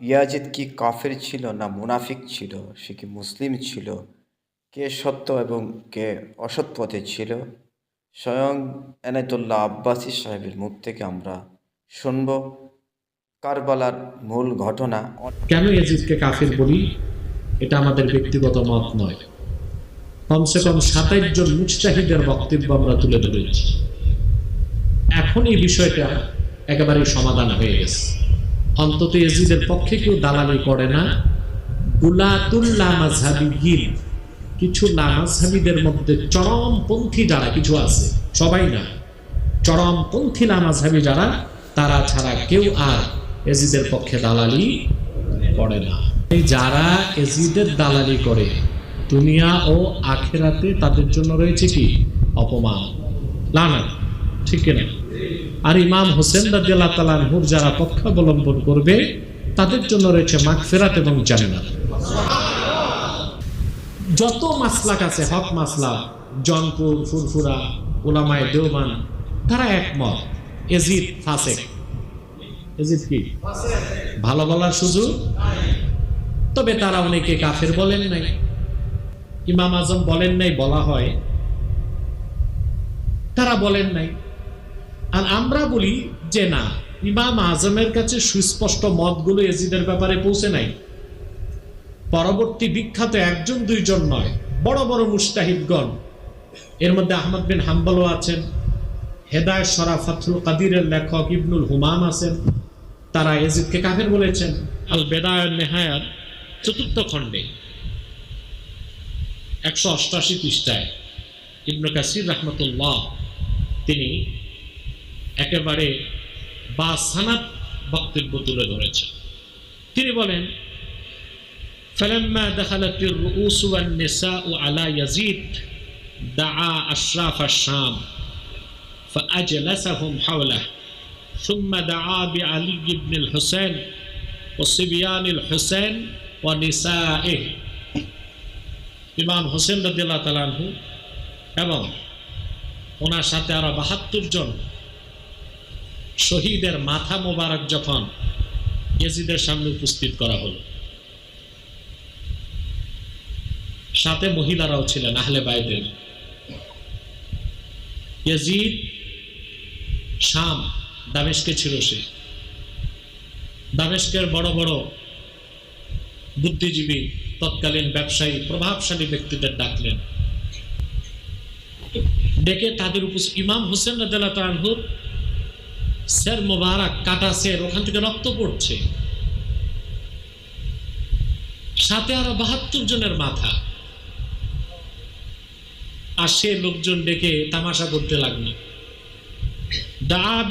Yazid কি কাফের ছিল না মুনাফিক ছিল? সে কি মুসলিম ছিল? কে সত্য এবং কে অসৎ পথে ছিল? স্বয়ং এনায়তুল্লাহ আব্বাসী সাহেবের মুখ থেকে আমরা শুনব কারবালার মূল ঘটনা। কেন ইয়াজিদকে কাফির বলি? এটা আমাদের ব্যক্তিগত মত নয়। কমসে কম সাতাইশ জন মুজতাহিদের বক্তব্য আমরা তুলে ধরেছি। এখন এই বিষয়টা একেবারে সমাধান হয়ে গেছে। অন্তত ইয়াজিদের পক্ষে কেউ দালালি করে না। গুলাতুল্লাহ মাঝহাবিগির কিছু লামাজহাবিদের মধ্যে চরমপন্থী যারা, কিছু আছে, সবাই না। চরমপন্থী লামাজহাবি যারা, তারা ছাড়া কেউ আর এজিদের পক্ষে দালালি করে না। যারা এজিদের দালালি করে, দুনিয়া ও আখেরাতে তাদের জন্য রয়েছে কি? অপমান। লানা ঠিক কিনা? আর ইমাম হোসেন আনহুর যারা পক্ষ অবলম্বন করবে, তাদের জন্য রয়েছে মাগফিরাত এবং জান্নাত। যত মাসলাক আছে, হক মাসলা জনপুর, ফুরফুরা, ওলামায় দেওবান, তারা একমত। এজিদ ফাসেক। এজিদ কি? ভালো বলার সুযোগ? তবে তারা অনেকে কাফের বলেন নাই। ইমাম আজম বলেন নাই, বলা হয়। তারা বলেন নাই। আর আমরা বলি যে না, ইমাম আজমের কাছে সুস্পষ্ট মতগুলো এজিদের ব্যাপারে পৌঁছে নাই। পরবর্তী বিখ্যাত একজন, দুইজন নয়, বড় বড় মুস্তাহিদগণ। এর মধ্যে আহমদ বিন হাম্বলও আছেন হেদায় সরাফাতুল কাদিরের লেখক ইবনুল হুমাম আছেন, তারা এজিদকে কাফের বলেছেন। আল বেদায় নেহায়ার চতুর্থ খণ্ডে, একশো অষ্টাশি পৃষ্ঠায় ইবনু কাসির রহমতুল্লাহ তিনি একেবারে বা সানাত বক্তব্য তুলে ধরেছেন তিনি বলেন فلما دخلت الرؤوس والنساء على يزيد دعا أشراف الشام فأجلسهم حوله ثم دعا بعلي بن الحسين وصبيان الحسين ونسائه ইমাম হোসেন রদিল্লাহ তালানহু এবং ওনার সাথে আরো বাহাত্তর জন শহীদের মাথা মোবারক যখন ইয়েজিদের সামনে উপস্থিত করা হলো, সাথে মহিলারাও ছিলেন, আহলে বাইদের ইয়াজিদ, শাম, দামেশকে ছিল সে। দামেশকের বড় বড় বুদ্ধিজীবী, তৎকালীন ব্যবসায়ী, প্রভাবশালী ব্যক্তিদের ডাকলেন। ডেকে তাদের উপস্থিত, ইমাম হোসেন তানহুর স্যার মোবারক কাটা সের, ওখান থেকে রক্ত পড়ছে। সাথে আরও বাহাত্তর জনের মাথা। আর সে লোকজন ডেকে তামাশা করতে লাগল।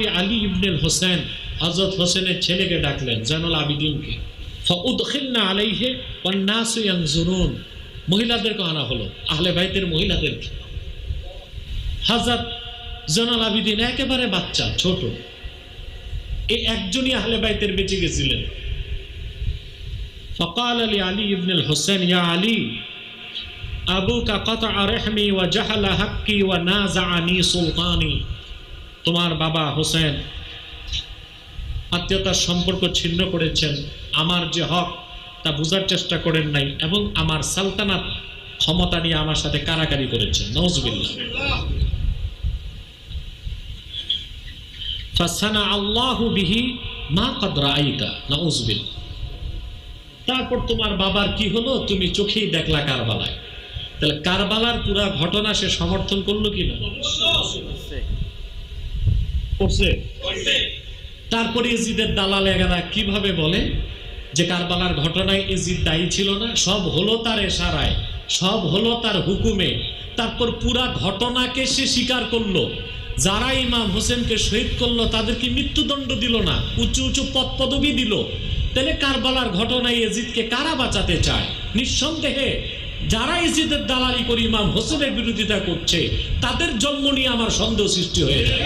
আলী ইবনুল হোসেন হজরত হোসেনের ছেলেকে ডাকলেন, জানুল আবিদিনকে। আলাইহে মহিলাদেরকে আনা হলো, আহলে বাইতের মহিলাদেরকে। হযরত জানাল আবিদিন একেবারে বাচ্চা, ছোট। এই একজনই আহলে বাইতের বেঁচে গেছিলেন। ফকাল আলী আলী ইবনুল হোসেন ইয়া আলী আবু কাকত আরেহমি ওয়া জাহালা হাক্কি ওয়া না আনি সুলতানি। তোমার বাবা হোসেন আত্মীয়তার সম্পর্ক ছিন্ন করেছেন। আমার যে হক, তা বোঝার চেষ্টা করেন নাই এবং আমার সালতানাত ক্ষমতা নিয়ে আমার সাথে কারাকারি করেছেন। নজবিল্লা ফাসানা বিহি মা কদরা আইতা নজবিল তারপর তোমার বাবার কি হলো? তুমি চোখেই দেখলা কারবালায়। তাহলে কারবালার পুরা ঘটনা সে সমর্থন করল কি না? তারপরে ইজিদের দালাল এগারা কীভাবে বলে যে কারবালার ঘটনায় ইজিদ দায়ী ছিল না? সব হলো তার এশারায়, সব হলো তার হুকুমে। তারপর পুরা ঘটনাকে সে স্বীকার করল। যারা ইমাম হোসেনকে শহীদ করল, তাদেরকে মৃত্যুদণ্ড দিল না, উঁচু উঁচু পদ পদবি দিল। তাহলে কারবালার ঘটনায় এজিদকে কারা বাঁচাতে চায়? নিঃসন্দেহে, যারা এজিদের দালালি করে ইমাম হোসেনের বিরোধিতা করছে, তাদের জন্ম নিয়ে আমার সন্দেহ সৃষ্টি হয়ে যায়।